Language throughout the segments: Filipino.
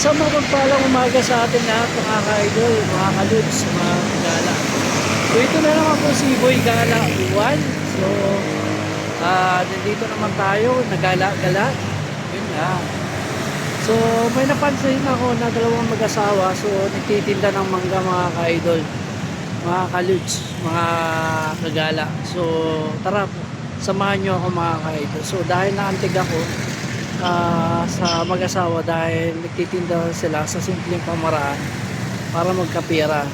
Isang mapagpalang umaga sa atin lahat mga ka-idol, mga kaluts, mga gala. So ito na naman po si Boy Gala Juan. So ah nandito naman tayo, nagala-gala. Yun nga. So may napansin ako na dalawang mag-asawa. So nagtitinda ng mangga mga ka-idol, mga kaluts, mga kagala. So tara samahan nyo ako mga ka-idol. So dahil naantig ako, ah, sa mag-asawa dahil nagtitinda sila sa simpleng pamaraan para magkapira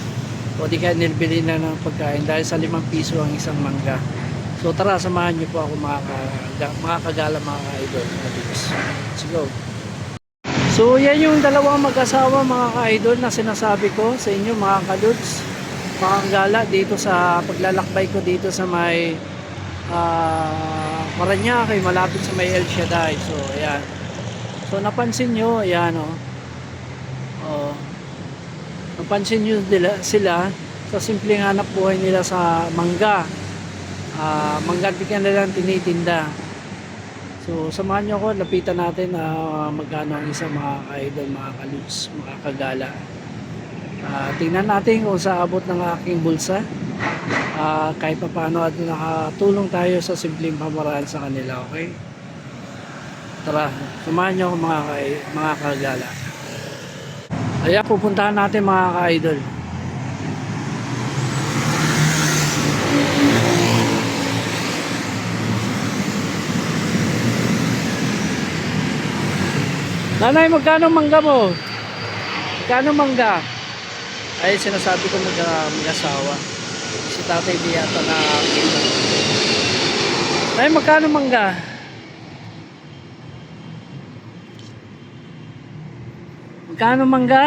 o di kaya nilbili na ng pagkain dahil sa limang piso ang isang mangga. So tara, samahan niyo po ako mga, ka, mga kagala mga ka-idol. mga. Let's go. So yan yung dalawang mag-asawa mga ka-idol na sinasabi ko sa inyo mga kadudes, mga kagala dito sa paglalakbay ko dito sa may ah Paranaque, malapit sa may El Shaddai. So, ayan. So, napansin nyo, ayan, oh. Oh. Napansin nyo nila, sila sa simpleng hanap buhay nila sa mangga. Ah, mangga bigyan nila ng tinitinda. So, samahan nyo ako, lapitan natin na magkano ang isa mga ka-idol, mga kaluts, mga kagala. Ah, tingnan natin kung sa abot ng aking bulsa ah kahit pa paano at nakatulong tayo sa simpleng pamaraan sa kanila, okay? Tara, samahan niyo ako mga, ka- mga kagala. Ayan, pupuntahan natin mga ka-idol. Nanay, magkano mangga mo? Magkano mangga? Ay, sinasabi ko mag, ah, mag-asawa si tatay di yata na. Ay, magkano mangga? Magkano mangga?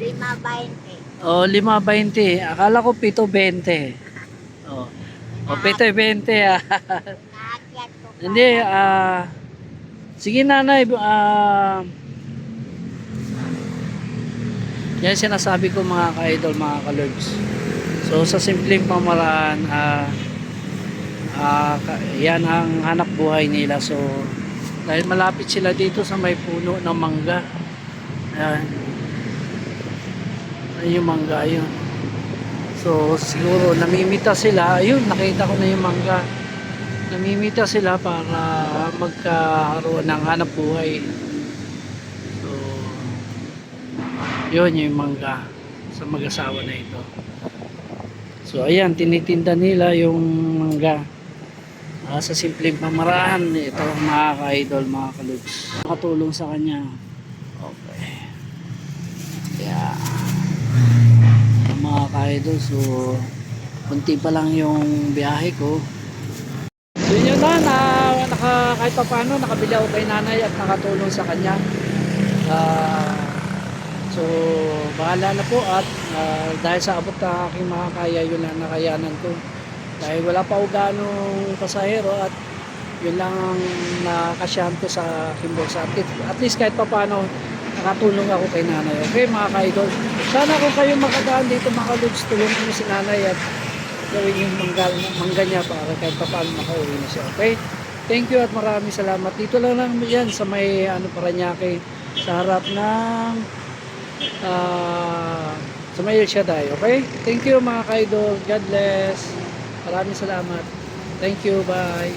Lima bainte. O, oh, 5.20. Akala ko 7.20. O, oh, 7.20 ah. Hindi, ah... sige nanay, ah... yan sinasabi ko mga ka-idol, mga ka-lords. So sa simpleng pamaraan, ah... ah, ka- yan ang hanap buhay nila. So, dahil malapit sila dito sa may puno ng mangga. Ayan. Ayun yung mangga, ayun. So, siguro namimita sila. Ayun, nakita ko na yung mangga namimita sila para magkaroon ng hanap buhay. So, yun yung mangga sa mag-asawa na ito. So, ayan, tinitinda nila yung mangga. Ah, sa simpleng pamaraan, ito mga ka-idol, mga kalugs. Nakatulong sa kanya. Okay. Yeah. Ito, mga ka-idol, so, kunti pa lang yung biyahe ko. So yun na, na naka, kahit pa paano, nakabili ako kay nanay at nakatulong sa kanya. Ah, so, bahala na po at ah, dahil sa abot ng aking mga kaya, yun lang nakayanan ko. Dahil wala pa ako ganong pasahero at yun lang ang nakasyahan ko sa aking bulsa. At, at least kahit pa paano, nakatulong ako kay nanay. Okay mga ka-idol, sana kung kayo makadaan dito mga kalugs, tulungan niyo si nanay at gawin yung mangga, mangga niya para kahit pa paano makauwi na siya. Okay? Thank you at maraming salamat. Dito lang lang yan sa may ano Paranaque sa harap ng ah sa may El Shaddai. Okay? Thank you mga kaidol. God bless. Maraming salamat. Thank you. Bye.